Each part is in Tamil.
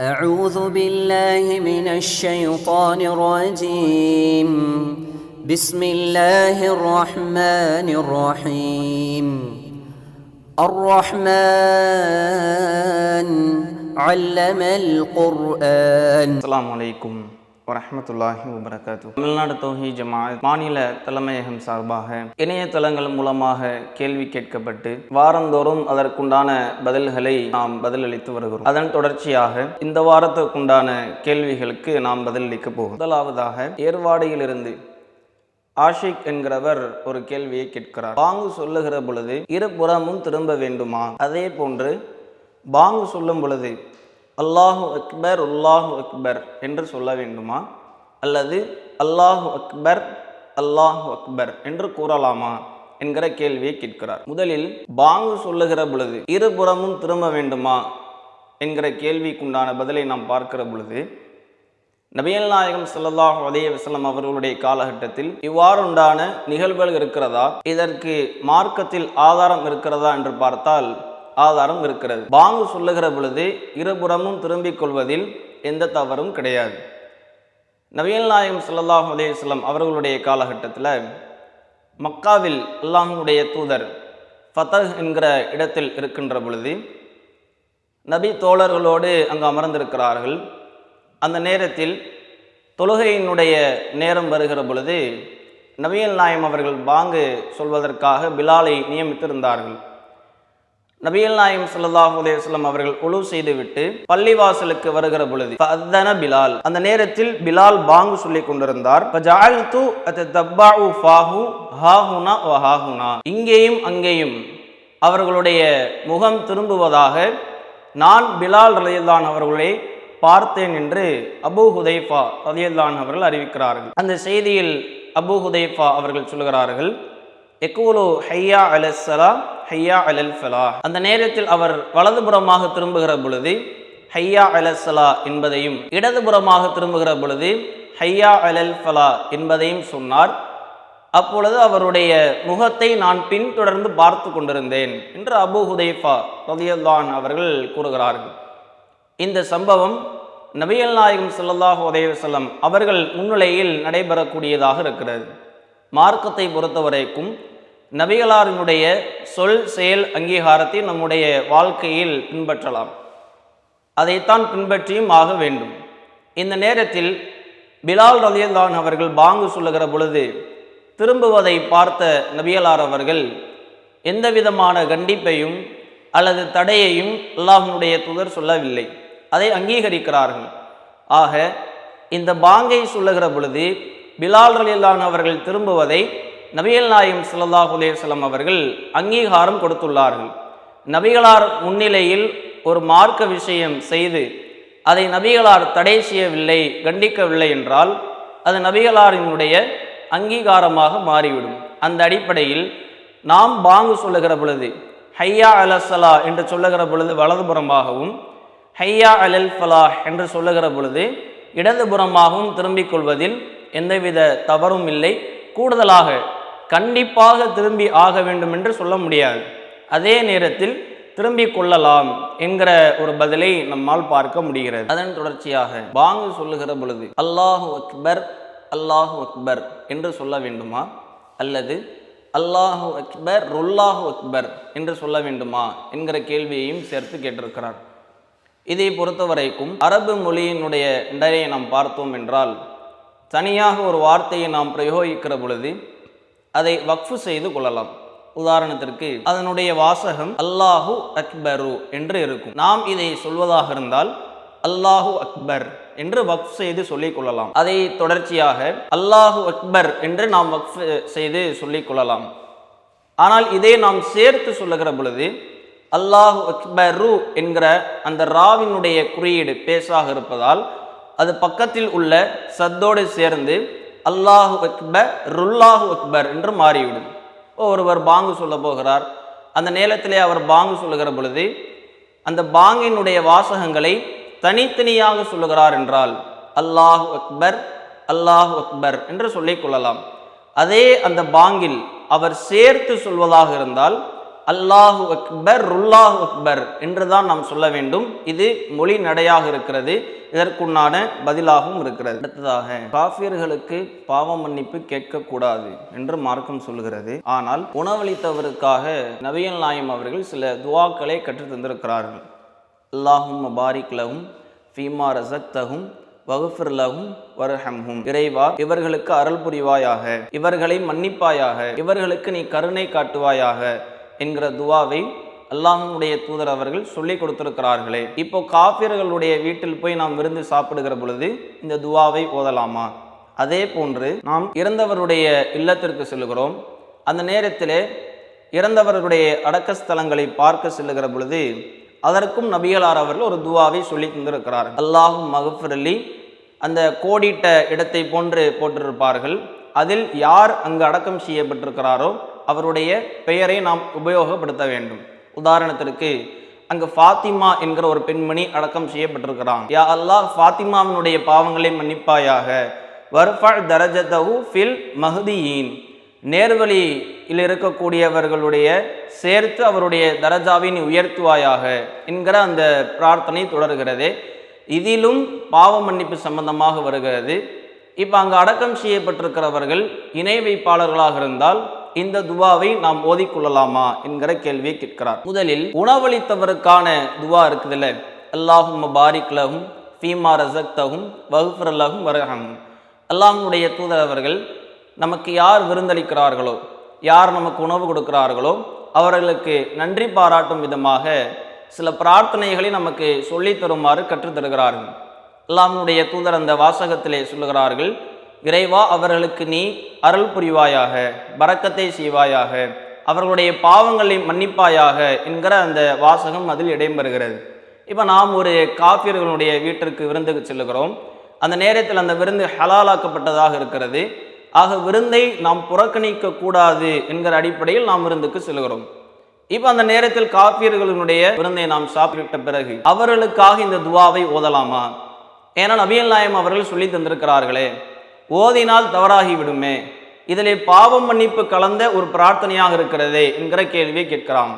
أعوذ بالله من الشيطان الرجيم. بسم الله الرحمن الرحيم. الرحمن علم القرآن. السلام عليكم. வரமத்துல்லாஹி வபரகாத்து தமிழ்நாடு தோஹி ஜமாத் மாநில தலைமையகம் சார்பாக இணையதளங்கள் மூலமாக கேள்வி கேட்கப்பட்டு வாரந்தோறும் அதற்குண்டான பதில்களை நாம் பதிலளித்து வருகிறோம். அதன் தொடர்ச்சியாக இந்த வாரத்துக்குண்டான கேள்விகளுக்கு நாம் பதிலளிக்க போகிறோம். முதலாவதாக ஏர்வாடியிலிருந்து ஆஷிக் என்கிறவர் ஒரு கேள்வியை கேட்கிறார். பாங்கு சொல்லுகிற பொழுது இருபுறமும் திரும்ப வேண்டுமா? அதே போன்று பாங்கு சொல்லும் பொழுது அல்லாஹு அக்பர் அல்லாஹு அக்பர் என்று சொல்ல வேண்டுமா? அல்லது அல்லாஹு அக்பர் அல்லாஹு அக்பர் என்று கூறலாமா என்கிற கேள்வியை கேட்கிறார். முதலில் பாங்கு சொல்லுகிற பொழுது இருபுறமும் திரும்ப வேண்டுமா என்கிற கேள்விக்குண்டான பதிலை நாம் பார்க்கிற பொழுது நபியல் நாயகம் சல்லாஹ் அலைஹி வஸல்லம் அவர்களுடைய காலகட்டத்தில் இவ்வாறுண்டான நிகழ்வுகள் இருக்கிறதா? இதற்கு மார்க்கத்தில் ஆதாரம் இருக்கிறதா என்று பார்த்தால் ஆதாரம் இருக்கிறது. பாங்கு சொல்லுகிற பொழுது இருபுறமும் திரும்பிக் கொள்வதில் எந்த தவறும் கிடையாது. நவீன் நாயகம் ஸல்லல்லாஹு அலேஸ்லம் அவர்களுடைய காலகட்டத்தில் மக்காவில் அல்லாஹ்வுடைய தூதர் ஃபதஹ் என்கிற இடத்தில் இருக்கின்ற பொழுது நபி தோழர்களோடு அங்கு அமர்ந்திருக்கிறார்கள். அந்த நேரத்தில் தொழுகையினுடைய நேரம் வருகிற பொழுது நபியல் நாயம் அவர்கள் பாங்கு சொல்வதற்காக பிலாலை நியமித்திருந்தார்கள். நபியல் நாயம் சல்லாஹ் அலைஹி அவர்கள் உழு செய்துவிட்டு பள்ளிவாசலுக்கு வருகிற பொழுது அதன பிலால். அந்த நேரத்தில் பிலால் பாங்கு சொல்லி கொண்டிருந்தார். ஃபாஹு ஹாஹுனா இங்கேயும் அங்கேயும் அவர்களுடைய முகம் திரும்புவதாக நான் பிலால் ரலியல்லான் அவர்களை பார்த்தேன் என்று அபு ஹுதைஃபா ரலியல்லான் அவர்கள் அறிவிக்கிறார்கள். அந்த செய்தியில் அபு ஹுதைஃபா அவர்கள் சொல்கிறார்கள் எக்கோலோ ஹையா அலசலா ஹையா அலல் ஃபலா. அந்த நேரத்தில் அவர் வலதுபுறமாக திரும்புகிற பொழுது ஹையா அலசலா என்பதையும் இடதுபுறமாக திரும்புகிற பொழுது ஹையா அலல் ஃபலா என்பதையும் சொன்னார். அப்பொழுது அவருடைய முகத்தை நான் பின்தொடர்ந்து பார்த்து கொண்டிருந்தேன் என்று அபு ஹுதைஃபா ரதியல்லான் அவர்கள் கூறுகிறார்கள். இந்த சம்பவம் நபியல் நாயகம் ஸல்லல்லாஹு அலைஹி அவர்கள் முன்னிலையில் நடைபெறக்கூடியதாக இருக்கிறது. மார்க்கத்தை பொறுத்தவரைக்கும் நபிகளாரினுடைய சொல் செயல் அங்கீகாரத்தை நம்முடைய வாழ்க்கையில் பின்பற்றலாம். அதைத்தான் பின்பற்றியும் ஆக வேண்டும். இந்த நேரத்தில் பிலால் ரலியல்லான் அவர்கள் பாங்கு சொல்லுகிற பொழுது திரும்புவதை பார்த்த நபியலார் அவர்கள் எந்த விதமான கண்டிப்பையும் அல்லது தடையையும் அல்லாஹனுடைய தூதர் சொல்லவில்லை. அதை அங்கீகரிக்கிறார்கள். ஆக இந்த பாங்கை சொல்லுகிற பொழுது பிலால் ரலியல்லான் அவர்கள் திரும்புவதை நபிகள் நாயம் சல்லாஹ் அலைஹி அவர்கள் அங்கீகாரம் கொடுத்துள்ளார்கள். நபிகளார் முன்னிலையில் ஒரு மார்க்க விஷயம் செய்து அதை நபிகளார் தடை செய்யவில்லை கண்டிக்கவில்லை என்றால் அது நபிகளாரினுடைய அங்கீகாரமாக மாறிவிடும். அந்த அடிப்படையில் நாம் பாங்கு சொல்லுகிற பொழுது ஹையா அலசலா என்று சொல்லுகிற பொழுது வலதுபுறமாகவும் ஹையா அலல் ஃபலா என்று சொல்லுகிற பொழுது இடதுபுறமாகவும் திரும்பிக் கொள்வதில் எந்தவித தவறும் இல்லை. கூடுதலாக கண்டிப்பாக திரும்பி ஆக வேண்டும் என்று சொல்ல முடியாது. அதே நேரத்தில் திரும்பி கொள்ளலாம் என்கிற ஒரு பதிலை நம்மால் பார்க்க முடிகிறது. அதன் தொடர்ச்சியாக பாங்கு சொல்லுகிற பொழுது அல்லாஹு அக்பர் அல்லாஹு அக்பர் என்று சொல்ல வேண்டுமா? அல்லது அல்லாஹு அக்பர் ருல்லாஹு அக்பர் என்று சொல்ல வேண்டுமா? என்கிற கேள்வியையும் சேர்த்து கேட்டிருக்கிறார். இதை பொறுத்தவரைக்கும் அரபு மொழியினுடைய நிலையை நாம் பார்த்தோம் என்றால் தனியாக ஒரு வார்த்தையை நாம் பிரயோகிக்கிற பொழுது அதை வக்ஃபு செய்து கொள்ளலாம். உதாரணத்திற்கு அதனுடைய வாசகம் அல்லாஹு அக்பரு என்று இருக்கும். நாம் இதை சொல்வதாக இருந்தால் அல்லாஹு அக்பர் என்று வக்ஃப் செய்து சொல்லிக் கொள்ளலாம். அதை தொடர்ச்சியாக அல்லாஹு அக்பர் என்று நாம் வக்ஃப் செய்து சொல்லிக் கொள்ளலாம். ஆனால் இதை நாம் சேர்த்து சொல்லுகிற பொழுது அல்லாஹு அக்பரு என்கிற அந்த ராவினுடைய குறியீடு பேசாக இருப்பதால் அது பக்கத்தில் உள்ள சத்தோடு சேர்ந்து அல்லாஹு அக்பர் ருல்லாஹு அக்பர் என்று மாறிவிடும். ஒருவர் பாங்கு சொல்ல போகிறார். அந்த நேரத்திலே அவர் பாங்கு சொல்லுகிற பொழுது அந்த பாங்கினுடைய வாசகங்களை தனித்தனியாக சொல்லுகிறார் என்றால் அல்லாஹு அக்பர் அல்லாஹு அக்பர் என்று சொல்லிக் கொள்ளலாம். அதே அந்த பாங்கில் அவர் சேர்த்து சொல்வதாக இருந்தால் அல்லாஹு அக்பர் ருல்லாஹு அக்பர் என்றுதான் நாம் சொல்ல வேண்டும். இது மொழி நடையாக இருக்கிறது. இதற்குண்டான பதிலாகவும் இருக்கிறது. அடுத்ததாக காஃபியர்களுக்கு பாவ மன்னிப்பு கேட்கக்கூடாது என்று மார்க்கம் சொல்கிறது. ஆனால் உணவளித்தவருக்காக நபியல் நாயம் அவர்கள் சில துவாக்களை கற்றுத் தந்திருக்கிறார்கள். அல்லாஹும் பாரிக் லஹும் ஃபீமா ரசக்தஹும் வகுஃபிர் லஹும் வரஹம்ஹும். இறைவா இவர்களுக்கு அருள் புரிவாயாக இவர்களை மன்னிப்பாயாக இவர்களுக்கு நீ கருணை காட்டுவாயாக என்கிற துவாவை அல்லாஹனுடைய தூதர் அவர்கள் சொல்லி கொடுத்திருக்கிறார்களே. இப்போ காபிர்களுடைய வீட்டில் போய் நாம் விருந்து சாப்பிடுகிற பொழுது இந்த துவாவை ஓதலாமா? அதே போன்று நாம் இறந்தவருடைய இல்லத்திற்கு செல்கிறோம். அந்த நேரத்திலே இறந்தவர்களுடைய அடக்கஸ்தலங்களை பார்க்க செல்லுகிற பொழுது அதற்கும் நபிகளார் அவர்கள் ஒரு துவாவை சொல்லி தந்திருக்கிறார் அல்லாஹும் மகஃபரலி அந்த கோடிட்ட இடத்தை போன்று போட்டிருப்பார்கள். அதில் யார் அங்கு அடக்கம் செய்யப்பட்டிருக்கிறாரோ அவருடைய பெயரை நாம் உபயோகப்படுத்த வேண்டும். உதாரணத்திற்கு அங்கு ஃபாத்திமா என்கிற ஒரு பெண்மணி அடக்கம் செய்யப்பட்டிருக்கிறான். யா அல்லாஹ் ஃபாத்திமாவினுடைய பாவங்களை மன்னிப்பாயாக. வர்ஃபல் தரஜதஹு ஃபில் மஹதியின். நேர்வழியில் இருக்கக்கூடியவர்களுடைய சேர்த்து அவருடைய தரஜாவை நீ உயர்த்துவாயாக என்கிற அந்த பிரார்த்தனை தொடர்கிறது. இதிலும் பாவ மன்னிப்பு சம்பந்தமாக வருகிறது. இப்போ அங்கு அடக்கம் செய்யப்பட்டிருக்கிறவர்கள் இணை வைப்பாளர்களாக இருந்தால் இந்த துவாவை நாம் ஓதிக்கொள்ளலாமா என்கிற கேள்வியை கேட்கிறார். முதலில் உணவளித்தவருக்கான துவா இருக்குதுல்ல. அல்லாஹும் பாரிக் லஹும் ஃபீமா ரசக்தகும் வகுஃபர் லஹும் வரஹம். அல்லாஹனுடைய தூதர் அவர்கள் நமக்கு யார் விருந்தளிக்கிறார்களோ யார் நமக்கு உணவு கொடுக்கிறார்களோ அவர்களுக்கு நன்றி பாராட்டும் விதமாக சில பிரார்த்தனைகளை நமக்கு சொல்லித் தருமாறு கற்றுத் தருகிறார்கள். தூதர் அந்த வாசகத்திலே சொல்லுகிறார்கள் இறைவா அவர்களுக்கு நீ அருள் புரிவாயாக பறக்கத்தை செய்வாயாக அவர்களுடைய பாவங்களை மன்னிப்பாயாக என்கிற அந்த வாசகம் அதில் இடம்பெறுகிறது. இப்போ நாம் ஒரு காப்பியர்களுடைய வீட்டிற்கு விருந்துக்கு செல்லுகிறோம். அந்த நேரத்தில் அந்த விருந்து ஹலாலாக்கப்பட்டதாக இருக்கிறது. ஆக விருந்தை நாம் புறக்கணிக்க கூடாது என்கிற அடிப்படையில் நாம் விருந்துக்கு செல்கிறோம் இப்போ அந்த நேரத்தில் காப்பியர்களுடைய விருந்தை நாம் சாப்பிட்ட பிறகு அவர்களுக்காக இந்த துவாவை ஓதலாமா? ஏன்னா நபியல் நாயம் அவர்கள் சொல்லி தந்திருக்கிறார்களே ஓதினால் தவறாகிவிடுமே. இதிலே பாவம் மன்னிப்பு கலந்த ஒரு பிரார்த்தனையாக இருக்கிறதே என்கிற கேள்வியை கேட்கிறான்.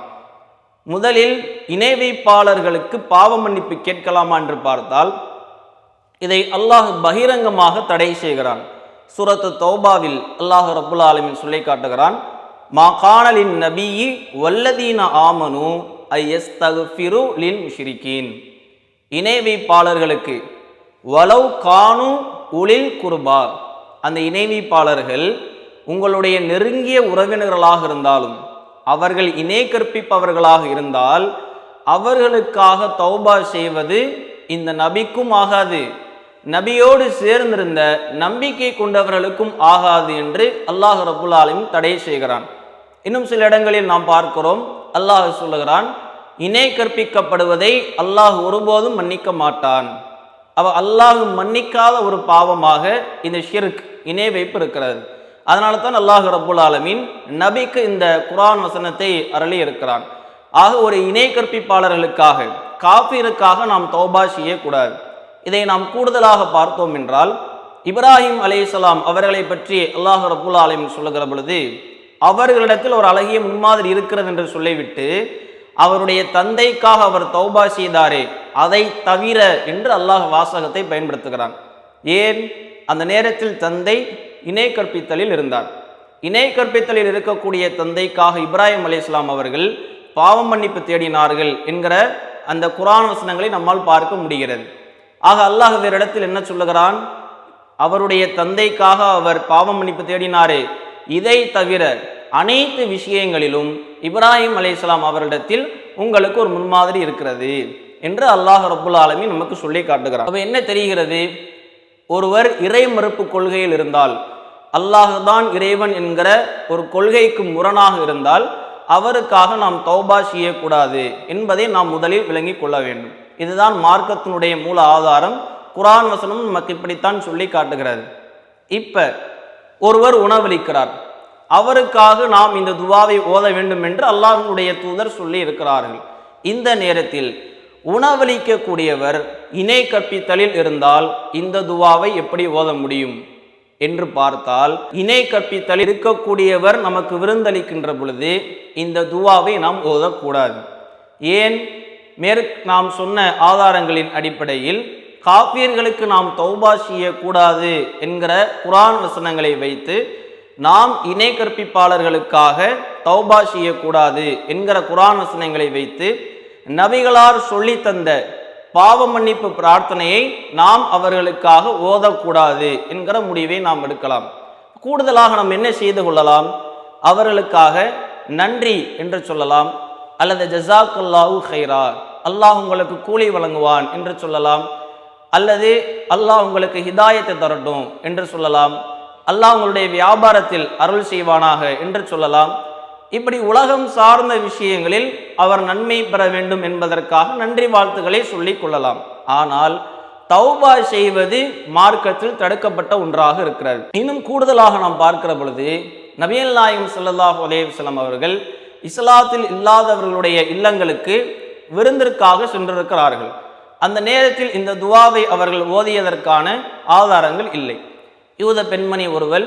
முதலில் இணை வைப்பாளர்களுக்கு பாவ மன்னிப்பு கேட்கலாமா என்று பார்த்தால் இதை அல்லாஹ் பகிரங்கமாக தடை செய்கிறான். சுரத்து தௌபாவில் அல்லாஹ் ரபுல் ஆலமின் சொல்லி காட்டுகிறான் மா காணலின் நபியி வல்லதீன ஆமனு ஐஎஸ் தகுஃபிரு லின் முஷ்ரிகீன். இணை வைப்பாளர்களுக்கு வலவ் கானு உளில் குருபா. அந்த இணைவிப்பாளர்கள் உங்களுடைய நெருங்கிய உறவினர்களாக இருந்தாலும் அவர்கள் இணை கற்பிப்பவர்களாக இருந்தால் அவர்களுக்காக தௌபா செய்வது இந்த நபிக்கும் ஆகாது. நபியோடு சேர்ந்திருந்த நம்பிக்கை கொண்டவர்களுக்கும் ஆகாது என்று அல்லாஹ் ரபுல் தடை செய்கிறான். இன்னும் சில இடங்களில் நாம் பார்க்கிறோம் அல்லாஹ் சொல்லுகிறான் இணை கற்பிக்கப்படுவதை அல்லாஹ் ஒருபோதும் மன்னிக்க மாட்டான். அவ அல்லாஹ் மன்னிக்காத ஒரு பாவமாக இந்த ஷிர்க் இணை வைப்பு இருக்கிறது. அதனால தான் அல்லாஹ் ரபுல் ஆலமீன் நபிக்கு இந்த குரான் வசனத்தை அருளி இருக்கிறான் ஆக ஒரு இணை கற்பிப்பாளர்களுக்காக காஃபிருக்காக நாம் தௌபா செய்யக்கூடாது. இதை நாம் கூடுதலாக பார்த்தோம் என்றால் இப்ராஹிம் அலேசலாம் அவர்களை பற்றி அல்லாஹ் ரபுல் ஆலமின் சொல்லுகிற பொழுது அவர்களிடத்தில் ஒரு அழகிய முன்மாதிரி இருக்கிறது என்று சொல்லிவிட்டு அவருடைய தந்தைக்காக அவர் தௌபா செய்தாரே அதை தவிர என்று அல்லாஹ் வாசகத்தை பயன்படுத்துகிறான். ஏன்? அந்த நேரத்தில் தந்தை இணை கற்பித்தலில் இருந்தார். இணை கற்பித்தலில் இருக்கக்கூடிய தந்தைக்காக இப்ராஹிம் அலைஹிஸ்ஸலாம் அவர்கள் பாவம் மன்னிப்பு தேடினார்கள் என்கிற அந்த குரான் வசனங்களை நம்மால் பார்க்க முடிகிறது. ஆக அல்லாஹ் வேறு இடத்தில் என்ன சொல்லுகிறான்? அவருடைய தந்தைக்காக அவர் பாவம் மன்னிப்பு தேடினாரே. இதை தவிர அனைத்து விஷயங்களிலும் இப்ராஹிம் அலைஹிஸ்ஸலாம் அவரிடத்தில் உங்களுக்கு ஒரு முன்மாதிரி இருக்கிறது. என்று அல்லாஹ் ரபுல் ஆலமி நமக்கு சொல்லி காட்டுகிறார் அப்ப என்ன தெரிகிறது? ஒருவர் இறை மறுப்பு கொள்கையில் இருந்தால் அல்லாஹ் தான் இறைவன் என்கிற ஒரு கொள்கைக்கு முரணாக இருந்தால் அவருக்காக நாம் தௌபா செய்யக்கூடாது என்பதை நாம் முதலில் விளங்கிக் கொள்ள வேண்டும். இதுதான் மார்க்கத்தினுடைய மூல ஆதாரம். குரான் வசனம் நமக்கு இப்படித்தான் சொல்லி காட்டுகிறது. இப்ப ஒருவர் உணவளிக்கிறார். அவருக்காக நாம் இந்த துவாவை ஓத வேண்டும் என்று அல்லாஹனுடைய தூதர் சொல்லி இருக்கிறார்கள். இந்த நேரத்தில் உணவளிக்கக்கூடியவர் இணை கற்பித்தலில் இருந்தால் இந்த துவாவை எப்படி ஓத முடியும்? என்று பார்த்தால் இணை கற்பித்தல் இருக்கக்கூடியவர் நமக்கு விருந்தளிக்கின்ற பொழுது இந்த துவாவை நாம் ஓதக்கூடாது. ஏன்? மேற் நாம் சொன்ன ஆதாரங்களின் அடிப்படையில் காப்பியர்களுக்கு நாம் தௌபா செய்யக்கூடாது என்கிற குரான் வசனங்களை வைத்து நாம் இணை கற்பிப்பாளர்களுக்காக தௌபா செய்யக்கூடாது என்கிற குரான் வசனங்களை வைத்து நபிகளார் சொல்லி தந்த பாவ மன்னிப்பு பிரார்த்தனையை நாம் அவர்களுக்காக ஓதக்கூடாது என்கிற முடிவை நாம் எடுக்கலாம். கூடுதலாக நாம் என்ன செய்து கொள்ளலாம்? அவர்களுக்காக நன்றி என்று சொல்லலாம். அல்லது ஜசாக்குல்லாஹு ஹைரா அல்லாஹ் உங்களுக்கு கூலி வழங்குவான் என்று சொல்லலாம். அல்லது அல்லாஹ் உங்களுக்கு ஹிதாயத்தை தரட்டும் என்று சொல்லலாம். அல்லாஹ் உங்களுடைய வியாபாரத்தில் அருள் செய்வானாக என்று சொல்லலாம். இப்படி உலகம் சார்ந்த விஷயங்களில் அவர் நன்மை பெற வேண்டும் என்பதற்காக நன்றி வாழ்த்துக்களை சொல்லிக் கொள்ளலாம். ஆனால் தௌபா செய்வது மார்க்கத்தில் தடுக்கப்பட்ட ஒன்றாக இருக்கிறது. இன்னும் கூடுதலாக நாம் பார்க்கிற பொழுது நபியல் நாயகம் சல்லாஹ் அலைஹி அவர்கள் இஸ்லாத்தில் இல்லாதவர்களுடைய இல்லங்களுக்கு விருந்திற்காக சென்றிருக்கிறார்கள். அந்த நேரத்தில் இந்த துவாவை அவர்கள் ஓதியதற்கான ஆதாரங்கள் இல்லை. யூத பெண்மணி ஒருவள்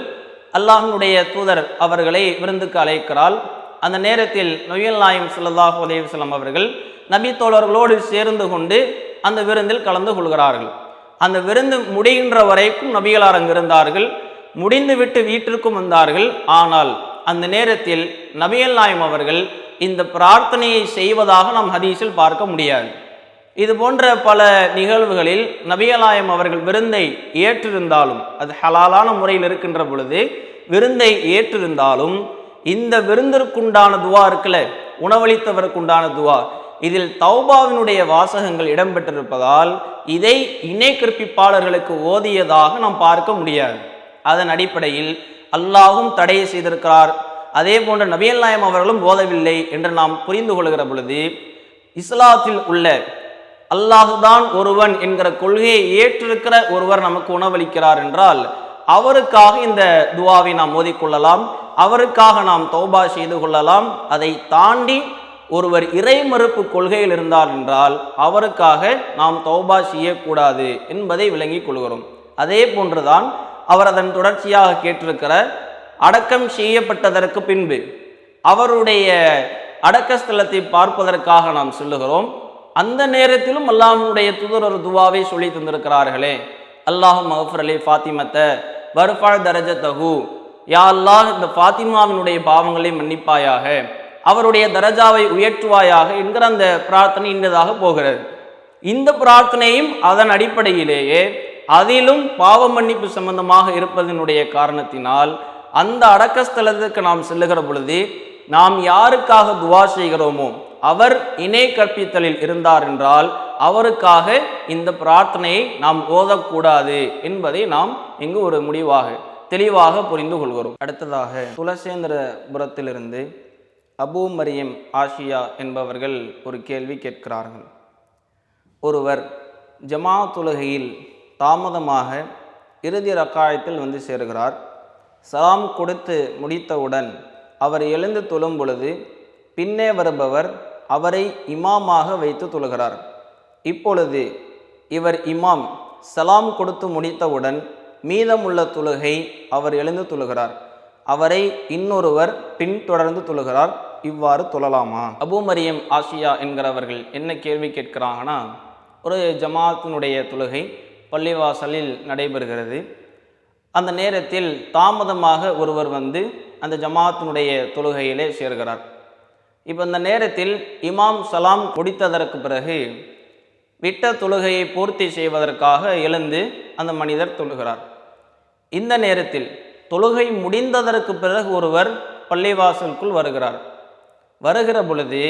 அல்லாஹினுடைய தூதர் அவர்களை விருந்துக்கு அழைக்கிறாள். அந்த நேரத்தில் நொயல் நாயம் சுல்லாஹ் அலைஹி அவர்கள் நபி தோழர்களோடு சேர்ந்து கொண்டு அந்த விருந்தில் கலந்து கொள்கிறார்கள். அந்த விருந்து முடிகின்ற வரைக்கும் நபிகளார் அங்கிருந்தார்கள். முடிந்துவிட்டு வீட்டிற்கும் வந்தார்கள். ஆனால் அந்த நேரத்தில் நபியல் நாயம் அவர்கள் இந்த பிரார்த்தனையை செய்வதாக நாம் ஹதீஸில் பார்க்க முடியாது. இது போன்ற பல நிகழ்வுகளில் நபியலாயம் அவர்கள் விருந்தை ஏற்றிருந்தாலும் அது ஹலாலான முறையில் இருக்கின்ற பொழுது விருந்தை ஏற்றிருந்தாலும் இந்த விருந்திற்குண்டான துவா இருக்குல்ல உணவளித்தவருக்குண்டான துவா இதில் தௌபாவினுடைய வாசகங்கள் இடம்பெற்றிருப்பதால் இதை இணை கற்பிப்பாளர்களுக்கு ஓதியதாக நாம் பார்க்க முடியாது. அதன் அடிப்படையில் அல்லாஹும் தடை செய்திருக்கிறார். அதே போன்ற நபியல் நாயம் அவர்களும் ஓதவில்லை என்று நாம் புரிந்து கொள்கிற பொழுது இஸ்லாத்தில் உள்ள அல்லாஹுதான் ஒருவன் என்கிற கொள்கையை ஏற்றிருக்கிற ஒருவர் நமக்கு உணவளிக்கிறார் என்றால் அவருக்காக இந்த துவாவை நாம் ஓதிக்கொள்ளலாம் அவருக்காக நாம் தௌபா செய்து கொள்ளலாம். அதை தாண்டி ஒருவர் இறை மறுப்பு கொள்கையில் இருந்தார் என்றால் அவருக்காக நாம் தௌபா செய்யக்கூடாது என்பதை விளங்கிக் கொள்கிறோம். அதே போன்றுதான் அவர் அதன் தொடர்ச்சியாக கேட்டிருக்கிற அடக்கம் செய்யப்பட்டதற்கு பின்பு அவருடைய அடக்கஸ்தலத்தை பார்ப்பதற்காக நாம் சொல்லுகிறோம். அந்த நேரத்திலும் அல்லாஹனுடைய தூதர் ஒரு துவாவை சொல்லி தந்திருக்கிறார்களே. அல்லாஹ் மகஃபர் அலி ஃபாத்திமத்தை வருஃபாழ் தரஜ தகு யா அல்லாஹ் இந்த ஃபாத்திமாவினுடைய பாவங்களை மன்னிப்பாயாக அவருடைய தரஜாவை உயர்த்துவாயாக என்கிற அந்த பிரார்த்தனை இன்றதாக போகிறது. இந்த பிரார்த்தனையும் அதன் அடிப்படையிலேயே அதிலும் பாவ மன்னிப்பு சம்பந்தமாக இருப்பதனுடைய காரணத்தினால் அந்த அடக்கஸ்தலத்துக்கு நாம் செல்லுகிற பொழுது நாம் யாருக்காக துவா செய்கிறோமோ அவர் இணை கற்பித்தலில் இருந்தார் என்றால் அவருக்காக இந்த பிரார்த்தனையை நாம் ஓதக்கூடாது என்பதை நாம் இங்கு ஒரு முடிவாக தெளிவாக புரிந்து கொள்கிறோம். அடுத்ததாக துளசேந்திரபுரத்திலிருந்து அபூ மரியம் ஆஷியா என்பவர்கள் ஒரு கேள்வி கேட்கிறார்கள். ஒருவர் ஜமா தாமதமாக இறுதி ரக்காயத்தில் வந்து சேருகிறார். சலாம் கொடுத்து முடித்தவுடன் அவர் எழுந்து தொழும் பொழுது பின்னே வருபவர் அவரை இமாமாக வைத்து தொழுகிறார். இப்பொழுது இவர் இமாம் சலாம் கொடுத்து முடித்தவுடன் மீதமுள்ள தொழுகை அவர் எழுந்து தொழுகிறார். அவரை இன்னொருவர் பின்தொடர்ந்து தொழுகிறார். இவ்வாறு தொழலாமா? அபூ மரியம் ஆசியா என்கிறவர்கள் என்ன கேள்வி கேட்கிறாங்கன்னா ஒரு ஜமாத்தினுடைய தொழுகை பள்ளிவாசலில் நடைபெறுகிறது. அந்த நேரத்தில் தாமதமாக ஒருவர் வந்து அந்த ஜமாத்தினுடைய தொழுகையிலே சேர்கிறார். இப்போ இந்த நேரத்தில் இமாம் சலாம் கொடுத்ததற்கு பிறகு விட்ட தொழுகையை பூர்த்தி செய்வதற்காக எழுந்து அந்த மனிதர் தொழுகிறார். இந்த நேரத்தில் தொழுகை முடிந்ததற்கு பிறகு ஒருவர் பள்ளிவாசலுக்குள் வருகிறார். வருகிற பொழுது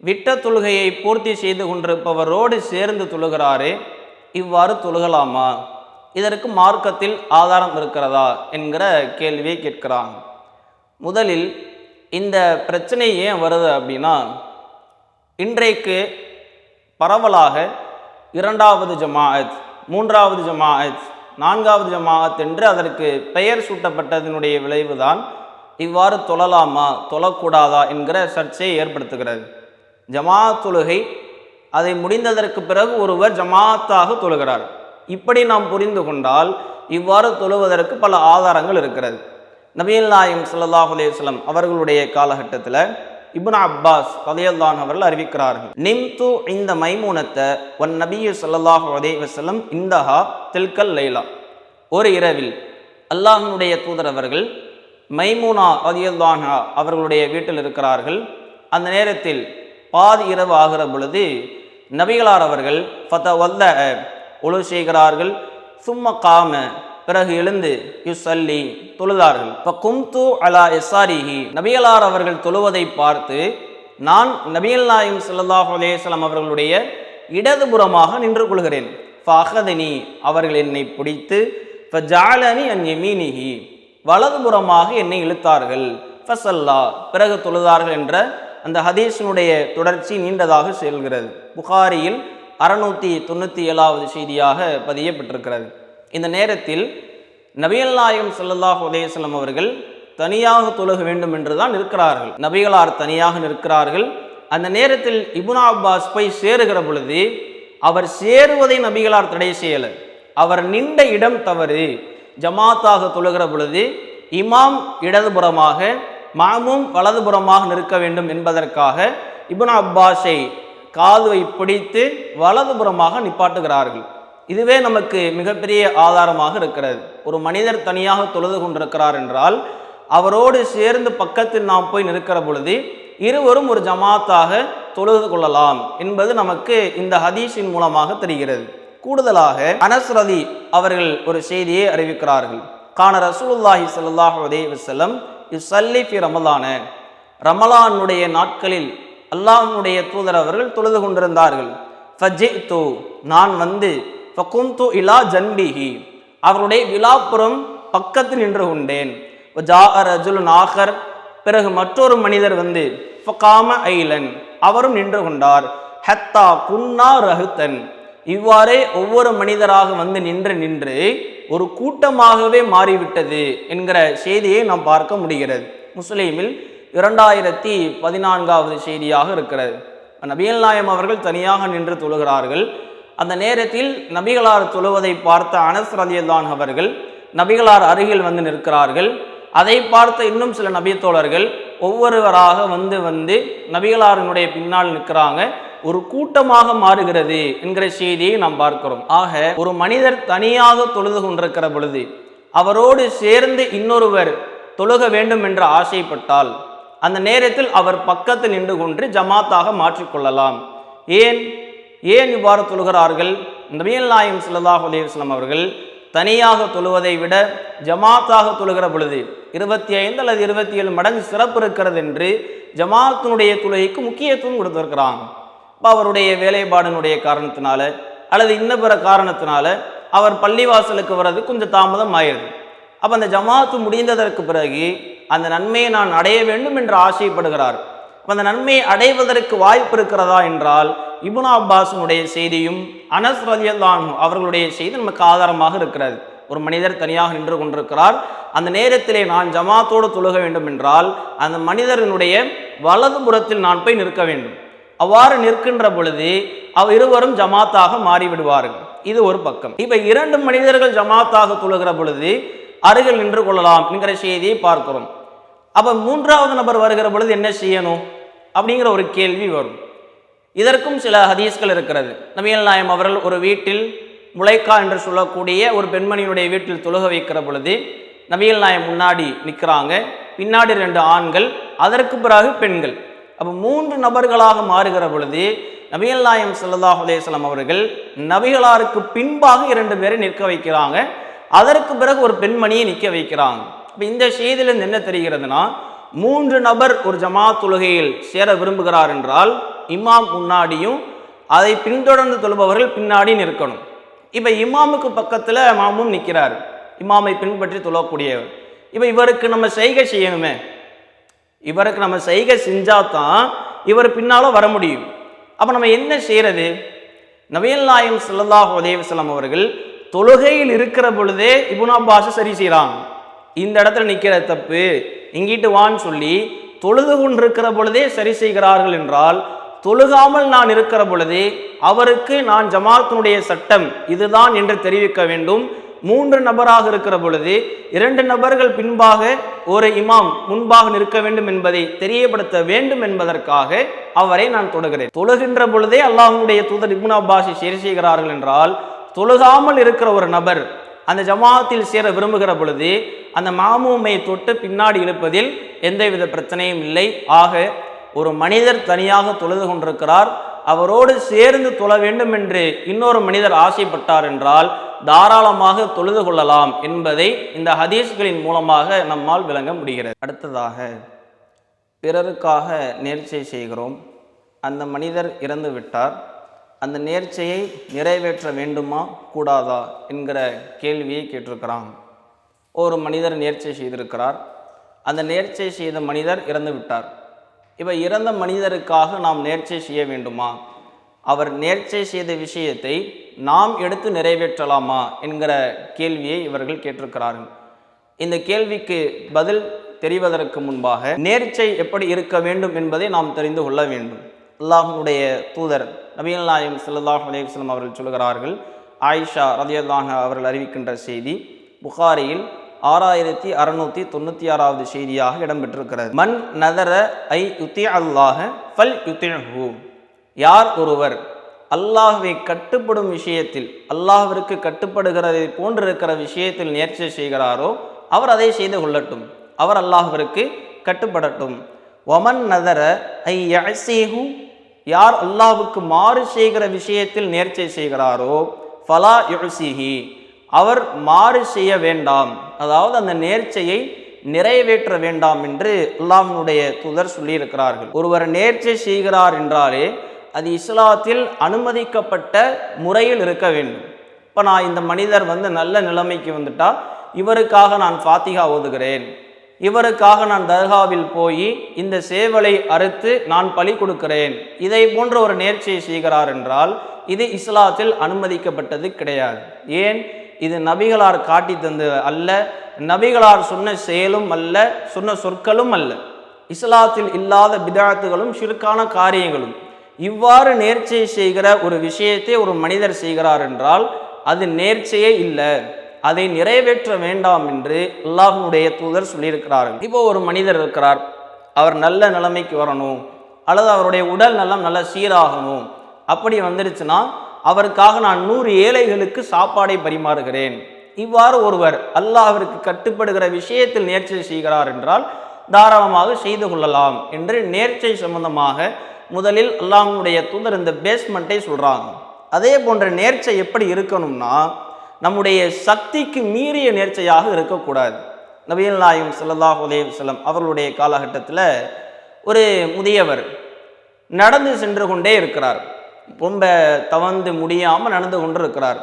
விட்ட தொழுகையை பூர்த்தி செய்து கொண்டிருப்பவரோடு சேர்ந்து தொழுகிறாரே இவ்வாறு தொழுகலாமா? இதற்கு மார்க்கத்தில் ஆதாரம் இருக்கிறதா? என்கிற கேள்வியை கேட்கிறான். முதலில் இந்த பிரச்சனை ஏன் வருது அப்படின்னா இன்றைக்கு பரவலாக இரண்டாவது ஜமாஅத் மூன்றாவது ஜமாஅத் நான்காவது ஜமாஅத் என்று அதற்கு பெயர் சூட்டப்பட்டதனுடைய விளைவுதான் இவ்வாறு தொழலாமா தொழக்கூடாதா என்கிற சர்ச்சையை ஏற்படுத்துகிறது. ஜமாஅத் தொழுகை அதை முடிந்ததற்கு பிறகு ஒருவர் ஜமாஅத்தாக தொழுகிறார். இப்படி நாம் புரிந்து கொண்டால் இவ்வாறு தொழுவதற்கு பல ஆதாரங்கள் இருக்கிறது. நபியல் நாயம் சல்லாஹ் அலைஹி அவர்களுடைய காலகட்டத்தில் இப்னு அப்பாஸ் ரலியல்லாஹு அவர்கள் அறிவிக்கிறார்கள். நிம்து இந்த மைமூனத்தை ஒன் நபியு சல்லாஹ் அலே வசலம் இந்தஹா தில்கல் லைலா. ஒரு இரவில் அல்லாஹனுடைய தூதர் அவர்கள் மைமூனா ரலியல்லாஹு அவர்களுடைய வீட்டில் இருக்கிறார்கள். அந்த நேரத்தில் பாதி இரவு ஆகிற பொழுது நபிகளார் அவர்கள் ஃபத வல்ல ஒழு செய்கிறார்கள். சும்ம காம பிறகு எழுந்து யுசல்லி தொழுதார்கள். இப்போ கும்து அலா எஸ்ஆரிஹி நபியலார் அவர்கள் தொழுவதை பார்த்து நான் நபியல் நாயம் சல்லாஹ் அலேஸ்லாம் அவர்களுடைய இடதுபுறமாக நின்று கொள்கிறேன். ஃபஹதனி அவர்கள் என்னை பிடித்து ஃபஜாலனி அன் யமீனிஹி. வலதுபுறமாக என்னை இழுத்தார்கள். ஃபசல்லா பிறகு தொழுதார்கள் என்ற அந்த ஹதீஸினுடைய தொடர்ச்சி நீண்டதாக செல்கிறது. புகாரியில் அறுநூற்றி தொண்ணூற்றி ஏழாவது செய்தியாக பதியப்பட்டிருக்கிறது. இந்த நேரத்தில் நபிகள் சல்லாஹ் உதயசலம் அவர்கள் தனியாக தொழுக வேண்டும் என்று தான் நிற்கிறார்கள். நபிகளார் தனியாக நிற்கிறார்கள். அந்த நேரத்தில் இபுனா அப்பாஸ் போய் சேருகிற பொழுது அவர் சேருவதை நபிகளார் தடை செய்யலை. அவர் நின்ற இடம் தவறு. ஜமாத்தாக தொழுகிற பொழுது இமாம் இடதுபுறமாக மாமும் வலதுபுறமாக நிற்க வேண்டும் என்பதற்காக இபுனா அப்பாஸை காதுவை பிடித்து வலதுபுறமாக நிப்பாட்டுகிறார்கள். இதுவே நமக்கு மிகப்பெரிய ஆதாரமாக இருக்கிறது. ஒரு மனிதர் தனியாக தொழுது கொண்டிருக்கிறார் என்றால் அவரோடு சேர்ந்து பக்கத்தில் நாம் போய் நிற்கிற பொழுது இருவரும் ஒரு ஜமாத்தாக தொழுது கொள்ளலாம் என்பது நமக்கு இந்த ஹதீஷின் மூலமாக தெரிகிறது. கூடுதலாக அனஸ் ரதி அவர்கள் ஒரு செய்தியை அறிவிக்கிறார்கள். கான ரசூலுல்லாஹி சல்லாஹ் உதய வசலம் இசல்லி பி ரமலான. ரமலானுடைய நாட்களில் அல்லாஹனுடைய தூதர் அவர்கள் தொழுது கொண்டிருந்தார்கள். ஃபஜித்து நான் வந்து ஃபகும்து இலா ஜன்பிஹி அவருடைய விழாப்புறம் பக்கத்தில் நின்று கொண்டேன். ஜா ரஜுல் நாகர் பிறகு மற்றொரு மனிதர் வந்து ஃபகாம ஐலன் அவரும் நின்று கொண்டார். ஹத்தா குன்னா ரஹுத்தன் இவ்வாறே ஒவ்வொரு மனிதராக வந்து நின்று நின்று ஒரு கூட்டமாகவே மாறிவிட்டது என்கிற செய்தியை நாம் பார்க்க முடிகிறது. முஸ்லீமில் இரண்டாயிரத்தி பதினான்காவது செய்தியாக இருக்கிறது. நபியல் நாயம் அவர்கள் தனியாக நின்று தொழுகிறார்கள். அந்த நேரத்தில் நபிகளார் தொழுவதை பார்த்த அனஸ் ரலியல்லான் அவர்கள் நபிகளார் அருகில் வந்து நிற்கிறார்கள். அதை பார்த்த இன்னும் சில நபித்தோழர்கள் ஒவ்வொருவராக வந்து வந்து நபிகளாரினுடைய பின்னால் நிற்கிறாங்க. ஒரு கூட்டமாக மாறுகிறது என்கிற செய்தியை நாம் பார்க்கிறோம். ஆக ஒரு மனிதர் தனியாக தொழுது கொண்டிருக்கிற பொழுது அவரோடு சேர்ந்து இன்னொருவர் தொழுக வேண்டும் என்று ஆசைப்பட்டால் அந்த நேரத்தில் அவர் பக்கத்தில் நின்று கொண்டு ஜமாத்தாக மாற்றிக்கொள்ளலாம். ஏன்? ஏன் இவ்வாறு தொழுகிறார்கள்? நபியல் நாயம் சல்லாஹ் அலைஹி அவர்கள் தனியாக தொழுவதை விட ஜமாத்தாக தொழுகிற பொழுது இருபத்தி ஐந்து அல்லது இருபத்தி ஏழு மடங்கு சிறப்பு இருக்கிறது என்று ஜமாத்தினுடைய தொழுகைக்கு முக்கியத்துவம் கொடுத்திருக்கிறாங்க. இப்போ அவருடைய வேலைப்பாடினுடைய காரணத்தினால அல்லது இன்ன பிற காரணத்தினால அவர் பள்ளிவாசலுக்கு வர்றது கொஞ்சம் தாமதம் ஆயிடுது. அப்போ அந்த ஜமாத்து முடிந்ததற்கு பிறகு அந்த நன்மையை நான் அடைய வேண்டும் என்று ஆசைப்படுகிறார். அந்த நன்மையை அடைவதற்கு வாய்ப்பு இருக்கிறதா என்றால் இபுனா அப்பாஸினுடைய செய்தியும் அனஸ் ரலியல்லாஹு அவர்களுடைய செய்தி நமக்கு ஆதாரமாக இருக்கிறது. ஒரு மனிதர் தனியாக நின்று கொண்டிருக்கிறார். அந்த நேரத்திலே நான் ஜமாத்தோடு தொழுக வேண்டும் என்றால் அந்த மனிதரனுடைய வலது புறத்தில் நான் போய் நிற்க வேண்டும். அவ்வாறு நிற்கின்ற பொழுது அவ் இருவரும் ஜமாத்தாக மாறிவிடுவார்கள். இது ஒரு பக்கம். இப்போ இரண்டு மனிதர்கள் ஜமாத்தாக தொழுகிற பொழுது அருகில் நின்று கொள்ளலாம் என்கிற செய்தியை பார்க்கிறோம். அப்போ மூன்றாவது நபர் வருகிற பொழுது என்ன செய்யணும்? அப்படிங்கிற ஒரு கேள்வி வரும். இதற்கும் சில ஹதீஸ்கள் இருக்கிறது. நபிகள் நாயம் அவர்கள் ஒரு வீட்டில் முளைக்கா என்று சொல்லக்கூடிய ஒரு பெண்மணியினுடைய வீட்டில் தொழுக வைக்கிற பொழுது நபிகள் நாயம் முன்னாடி நிற்கிறாங்க பின்னாடி ரெண்டு ஆண்கள் அதற்கு பிறகு பெண்கள். அப்போ மூன்று நபர்களாக மாறுகிற பொழுது நபிகள் நாயம் ஸல்லல்லாஹு அலைஹி அவர்கள் நபிகளாருக்கு பின்பாக இரண்டு பேரை நிற்க வைக்கிறாங்க. அதற்கு பிறகு ஒரு பெண்மணியை நிற்க வைக்கிறாங்க. இப்போ இந்த செய்தியிலிருந்து என்ன தெரிகிறதுனா மூன்று நபர் ஒரு ஜமாத் தொழுகையில் சேர விரும்புகிறார் என்றால் இமாம் முன்னாடியும் அதை பின்தொடர்ந்து தொழுபவர்கள் பின்னாடி நிற்கணும். இப்போ இமாமுக்கு பக்கத்தில் மாமும் நிற்கிறார் இமாமை பின்பற்றி தொழக்கூடியவர். இப்போ இவருக்கு நம்ம செய்கை செய்யணுமே. இவருக்கு நம்ம செய்கை செஞ்சால் தான் இவர் பின்னால் வர முடியும். அப்போ நம்ம என்ன செய்கிறது நவீன் நாயம் சல்லாஹ் உதயவசலம் அவர்கள் தொழுகையில் இருக்கிற பொழுதே இப்னு அப்பாஸ் சரி செய்கிறாங்க இந்த இடத்துல நிற்கிற தப்பு இங்கிட்டு வான்னு சொல்லி தொழுது கொண்டிருக்கிற பொழுதே சரி செய்கிறார்கள் என்றால் தொழுகாமல் நான் இருக்கிற பொழுதே அவருக்கு நான் ஜமாத்தினுடைய சட்டம் இதுதான் என்று தெரிவிக்க வேண்டும். மூன்று நபராக இருக்கிற பொழுது இரண்டு நபர்கள் பின்பாக ஒரு இமாம் முன்பாக நிற்க வேண்டும் என்பதை தெரியப்படுத்த வேண்டும் என்பதற்காக அவரை நான் தொடுகிறேன் தொழுகின்ற பொழுதே அல்லாஹனுடைய தூதர் இப்னு அப்பாஸை சேர் செய்கிறார்கள் என்றால் தொழுகாமல் இருக்கிற ஒரு நபர் அந்த ஜமாத்தில் சேர விரும்புகிற பொழுது அந்த மாமூமை தொட்டு பின்னாடி இழுப்பதில் எந்தவித பிரச்சனையும் இல்லை. ஆக ஒரு மனிதர் தனியாக தொழுது கொண்டிருக்கிறார். அவரோடு சேர்ந்து தொழ வேண்டும் என்று இன்னொரு மனிதர் ஆசைப்பட்டார் என்றால் தாராளமாக தொழுது கொள்ளலாம் என்பதை இந்த ஹதீஸ்களின் மூலமாக நம்மால் விளங்க முடிகிறது. அடுத்ததாக பிறருக்காக நேர்ச்சை செய்கிறோம். அந்த மனிதர் இறந்து விட்டார். அந்த நேர்ச்சையை நிறைவேற்ற வேண்டுமா கூடாதா என்கிற கேள்வியை கேட்டிருக்கிறான். ஒரு மனிதர் நேர்ச்சை செய்திருக்கிறார். அந்த நேர்ச்சை செய்த மனிதர் இறந்து விட்டார். இப்போ இறந்த மனிதருக்காக நாம் நேர்ச்சை செய்ய வேண்டுமா? அவர் நேர்ச்சை செய்த விஷயத்தை நாம் எடுத்து நிறைவேற்றலாமா? என்கிற கேள்வியை இவர்கள் கேட்டிருக்கிறார்கள். இந்த கேள்விக்கு பதில் தெரிவதற்கு முன்பாக நேர்ச்சை எப்படி இருக்க வேண்டும் என்பதை நாம் தெரிந்து கொள்ள வேண்டும். அல்லாஹனுடைய தூதர் நபிகள் நாயம் ஸல்லல்லாஹு அலைஹி அவர்கள் சொல்கிறார்கள் ஆயிஷா ரதியல்லாஹு அவர்கள் அறிவிக்கின்ற செய்தி புகாரியில் ஆறாயிரத்தி அறுநூத்தி தொண்ணூற்றி ஆறாவது செய்தியாக இடம்பெற்றிருக்கிறது. மன் நதர ஐ யுத்தி அல்லாஹ ஃபல் யுத்திஹூ. யார் ஒருவர் அல்லாஹுவை கட்டுப்படும் விஷயத்தில் அல்லாஹிற்கு கட்டுப்படுகிறதை போன்றிருக்கிற விஷயத்தில் நேர்ச்சி செய்கிறாரோ அவர் அதை செய்து கொள்ளட்டும். அவர் அல்லாஹ்விற்கு கட்டுப்படட்டும். ஒமன் நதர ஐ யசேஹூ யார் அல்லாஹுக்கு மாறு செய்கிற விஷயத்தில் நேர்ச்சை செய்கிறாரோ ஃபலா யுசிஹி அவர் மாறு செய்ய வேண்டாம். அதாவது அந்த நேர்ச்சையை நிறைவேற்ற வேண்டாம் என்று அல்லாஹினுடைய தூதர் சொல்லியிருக்கிறார்கள். ஒருவர் நேர்ச்சை செய்கிறார் என்றாலே அது இஸ்லாத்தில் அனுமதிக்கப்பட்ட முறையில் இருக்க வேண்டும். இப்போ நான் இந்த மனிதர் வந்து நல்ல நிலைமைக்கு வந்துட்டால் இவருக்காக நான் ஃபாத்திகா ஓதுகிறேன். இவருக்காக நான் தர்காவில் போய் இந்த சேவலை அறுத்து நான் பலி கொடுக்கிறேன். இதை போன்ற ஒரு நேர்ச்சியை செய்கிறார் என்றால் இது இஸ்லாத்தில் அனுமதிக்கப்பட்டது கிடையாது. ஏன்? இது நபிகளார் காட்டி தந்தது அல்ல. நபிகளார் சொன்ன செயலும் அல்ல சொன்ன சொற்களும் அல்ல. இஸ்லாத்தில் இல்லாத பிதாத்துகளும் சிறுக்கான காரியங்களும். இவ்வாறு நேர்ச்சியை செய்கிற ஒரு விஷயத்தை ஒரு மனிதர் செய்கிறார் என்றால் அது நேர்ச்சையே இல்லை. அதை நிறைவேற்ற வேண்டாம் என்று அல்லாஹனுடைய தூதர் சொல்லியிருக்கிறார்கள். இப்போ ஒரு மனிதர் இருக்கிறார். அவர் நல்ல நிலைமைக்கு வரணும். அல்லது அவருடைய உடல் நலம் நல்ல சீராகணும். அப்படி வந்துருச்சுன்னா அவருக்காக நான் நூறு ஏழைகளுக்கு சாப்பாடை பரிமாறுகிறேன். இவ்வாறு ஒருவர் அல்லாஹிற்கு கட்டுப்படுகிற விஷயத்தில் நேர்ச்சை செய்கிறார் என்றால் தாராளமாக செய்து கொள்ளலாம் என்று நேர்ச்சை சம்பந்தமாக முதலில் அல்லாஹனுடைய தூதர் இந்த பேஸ்மெண்ட்டை சொல்கிறாங்க அதே போன்ற நேர்ச்சை எப்படி இருக்கணும்னா நம்முடைய சக்திக்கு மீறிய நேர்ச்சையாக இருக்கக்கூடாது. நபிகள் நாயம் ஸல்லல்லாஹு அலைஹி வஸல்லம் அவர்களுடைய காலகட்டத்தில் ஒரு முதியவர் நடந்து சென்று கொண்டே இருக்கிறார். ரொம்ப தவந்து முடியாமல் நடந்து கொண்டு இருக்கிறார்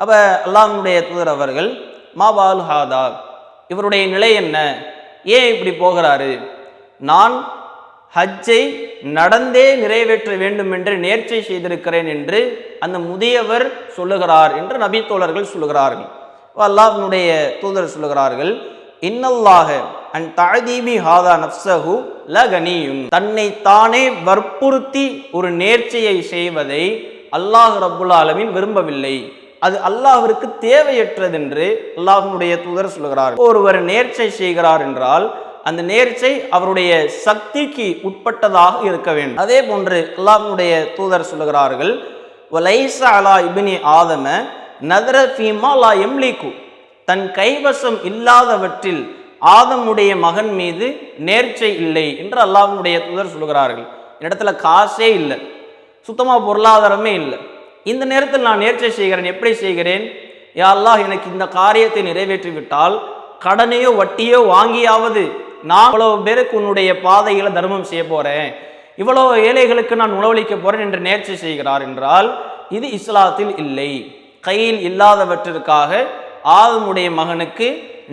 அப்போ அல்லாஹனுடைய தூதர் அவர்கள் மாபால் ஹாதா இவருடைய நிலை என்ன? ஏன் இப்படி போகிறாரு? நான் ஹஜ்ஜை நடந்தே நிறைவேற்ற வேண்டும் என்று நேர்ச்சை செய்திருக்கிறேன் என்று அந்த முதியவர் சொல்லுகிறார் என்று நபி தோழர்கள் சொல்லுகிறார்கள். அல்லாஹனுடைய தூதர் சொல்லுகிறார்கள் இன்னல்லாக அன் தாதீபி ஹாதா நப்சஹு ல கனியும் தன்னை தானே வற்புறுத்தி ஒரு நேர்ச்சியை செய்வதை அல்லாஹ் ரபுல் ஆலமின் விரும்பவில்லை. அது அல்லாஹிற்கு தேவையற்றதென்று அல்லாஹனுடைய தூதர் சொல்கிறார். ஒருவர் நேர்ச்சை செய்கிறார் என்றால் அந்த நேர்ச்சை அவருடைய சக்திக்கு உட்பட்டதாக இருக்க வேண்டும். அதே போன்று அல்லாஹனுடைய தூதர் சொல்லுகிறார்கள் வலைச அலா இபினி ஆதம நதர ஃபீமா லா எம்லிக்கு தன் கைவசம் இல்லாதவற்றில் ஆதமுடைய மகன் மீது நேர்ச்சை இல்லை என்று அல்லாஹனுடைய தூதர் சொல்லுகிறார்கள். இடத்துல காசே இல்லை. சுத்தமாக பொருளாதாரமே இல்லை. இந்த நேரத்தில் நான் நேர்ச்சை செய்கிறேன் எப்படி செய்கிறேன்? யா அல்லாஹ் எனக்கு இந்த காரியத்தை நிறைவேற்றி விட்டால் கடனையோ வட்டியோ வாங்கியாவது நான் இவ்வளோ பேருக்கு உன்னுடைய பாதையில் தர்மம் செய்ய போகிறேன் இவ்வளோ ஏழைகளுக்கு நான் உணவளிக்க போகிறேன் என்று நேர்ச்சி செய்கிறார் என்றால் இது இஸ்லாத்தில் இல்லை. கையில் இல்லாதவற்றிற்காக ஆதமுடைய மகனுக்கு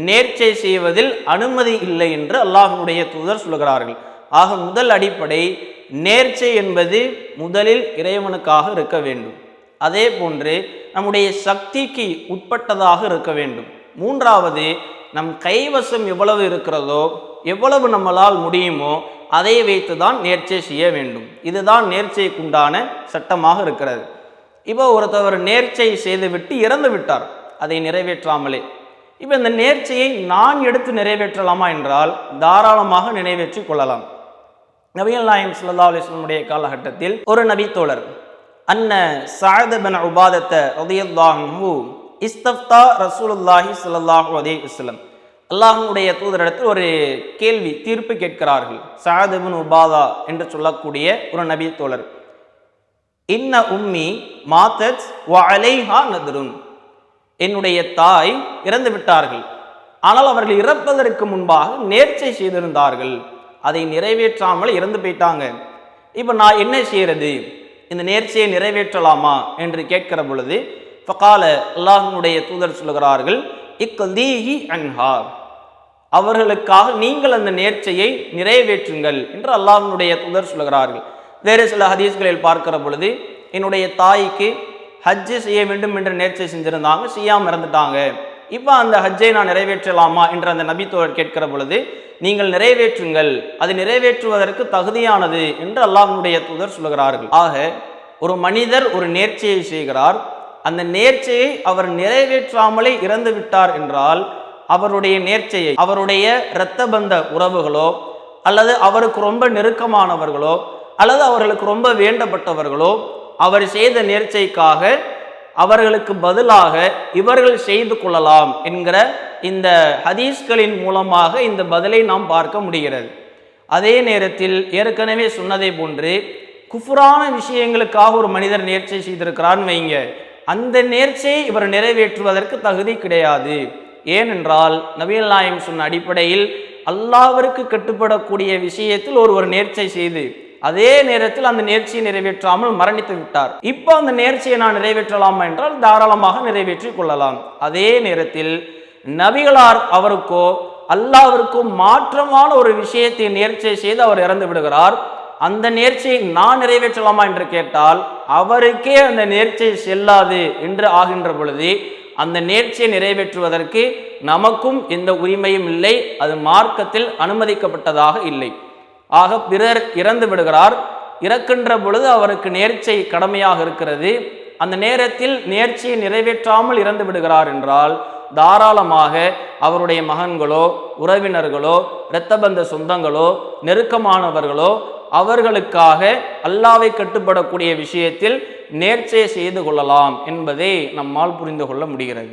நேர்ச்சை செய்வதில் அனுமதி இல்லை என்று அல்லாஹனுடைய தூதர் சொல்கிறார்கள். ஆக முதல் அடிப்படை நேர்ச்சை என்பது முதலில் இறைவனுக்காக இருக்க வேண்டும். அதே போன்று நம்முடைய சக்திக்கு உட்பட்டதாக இருக்க வேண்டும். மூன்றாவது நம் கைவசம் எவ்வளவு இருக்கிறதோ எவ்வளவு நம்மளால் முடியுமோ அதை வைத்து தான் நேர்ச்சை செய்ய வேண்டும். இதுதான் நேர்ச்சைக்குண்டான சட்டமாக இருக்கிறது. இப்போ ஒருத்தவர் நேர்ச்சை செய்துவிட்டு இறந்து விட்டார் அதை நிறைவேற்றாமலே. இப்போ இந்த நேர்ச்சையை நான் எடுத்து நிறைவேற்றலாமா என்றால் தாராளமாக நிறைவேற்றிக் கொள்ளலாம். நபிகள் நாயம் சுல்லா அலிஸ்லமுடைய காலகட்டத்தில் ஒரு நபி தோழர் அன்ன சஅத் உபாதத்தை உபாதத்த இஸ்தப்தா ரசூலுல்லாஹி ஸல்லல்லாஹு அதே இஸ்லம் அல்லாஹனுடைய தூதரிடத்தில் ஒரு கேள்வி தீர்ப்பு கேட்கிறார்கள். சஅத் உபாதா என்று சொல்லக்கூடிய ஒரு நபி தோழர் இன்ன உம்மி மாத்தத் வ அலைஹா நதுருன். என்னுடைய தாய் இறந்து விட்டார்கள். ஆனால் அவர்கள் இறப்பதற்கு முன்பாக நேர்ச்சை செய்திருந்தார்கள். அதை நிறைவேற்றாமல் இறந்து போயிட்டாங்க. இப்போ நான் என்ன செய்யறது? இந்த நேர்ச்சியை நிறைவேற்றலாமா என்று கேட்கிற பொழுது ஃபகால அல்லாஹனுடைய தூதர் சொல்கிறார்கள் இக்கதீஹி அன்ஹா. அவர்களுக்காக நீங்கள் அந்த நேர்ச்சையை நிறைவேற்றுங்கள் என்று அல்லாஹனுடைய தூதர் சொல்கிறார்கள் வேறு சில ஹதீஸ்களில் பார்க்கிற பொழுது என்னுடைய தாய்க்கு ஹஜ்ஜு செய்ய வேண்டும் என்று நேர்ச்சி செஞ்சிருந்தாங்க செய்யாமல் இறந்துட்டாங்க. இப்போ அந்த ஹஜ்ஜை நான் நிறைவேற்றலாமா என்று அந்த நபி கேட்கிற பொழுது நீங்கள் நிறைவேற்றுங்கள் அது நிறைவேற்றுவதற்கு தகுதியானது என்று அல்லாஹனுடைய தூதர் சொல்கிறார்கள் ஆக ஒரு மனிதர் ஒரு நேர்ச்சியை செய்கிறார். அந்த நேர்ச்சியை அவர் நிறைவேற்றாமலே இறந்து விட்டார் என்றால் அவருடைய நேர்ச்சையை அவருடைய இரத்த பந்த உறவுகளோ அல்லது அவருக்கு ரொம்ப நெருக்கமானவர்களோ அல்லது அவர்களுக்கு ரொம்ப வேண்டப்பட்டவர்களோ அவர் செய்த நேர்ச்சைக்காக அவர்களுக்கு பதிலாக இவர்கள் செய்து கொள்ளலாம் என்கிற இந்த ஹதீஸ்களின் மூலமாக இந்த பதிலை நாம் பார்க்க முடிகிறது. அதே நேரத்தில் ஏற்கனவே சொன்னதை போன்று குஃபுரான விஷயங்களுக்காக ஒரு மனிதர் நேர்ச்சை செய்திருக்கிறான்னு வைங்க. அந்த நேர்ச்சியை இவர் நிறைவேற்றுவதற்கு தகுதி கிடையாது. ஏனென்றால் நவீன நாயம் சொன்ன அடிப்படையில் அல்லாவிற்கு கட்டுப்படக்கூடிய விஷயத்தில் ஒருவர் நேர்ச்சை செய்து அதே நேரத்தில் அந்த நேர்ச்சியை நிறைவேற்றாமல் மரணித்து விட்டார். இப்போ அந்த நேர்ச்சியை நான் நிறைவேற்றலாமா என்றால் தாராளமாக நிறைவேற்றிக் கொள்ளலாம். அதே நேரத்தில் நபிகளார் அவருக்கோ அல்லாவிற்கோ மாற்றமான ஒரு விஷயத்தை நேர்ச்சியை செய்து அவர் இறந்து விடுகிறார். அந்த நேர்ச்சியை நான் நிறைவேற்றலாமா என்று கேட்டால் அவருக்கே அந்த நேர்ச்சியை செல்லாது என்று ஆகின்ற பொழுது அந்த நேர்ச்சியை நிறைவேற்றுவதற்கு நமக்கும் எந்த உரிமையும் இல்லை. அது மார்க்கத்தில் அனுமதிக்கப்பட்டதாக இல்லை. ஆக பிறர் இறந்து விடுகிறார். இறக்கின்ற பொழுது அவருக்கு நேர்ச்சை கடமையாக இருக்கிறது. அந்த நேரத்தில் நேர்ச்சியை நிறைவேற்றாமல் இறந்து விடுகிறார் என்றால் தாராளமாக அவருடைய மகன்களோ உறவினர்களோ இரத்தபந்த சொந்தங்களோ நெருக்கமானவர்களோ அவர்களுக்காக அல்லாவை கட்டுப்படக்கூடிய விஷயத்தில் நேர்ச்சையை செய்து கொள்ளலாம் என்பதை நம்மால் புரிந்து கொள்ள முடிகிறது.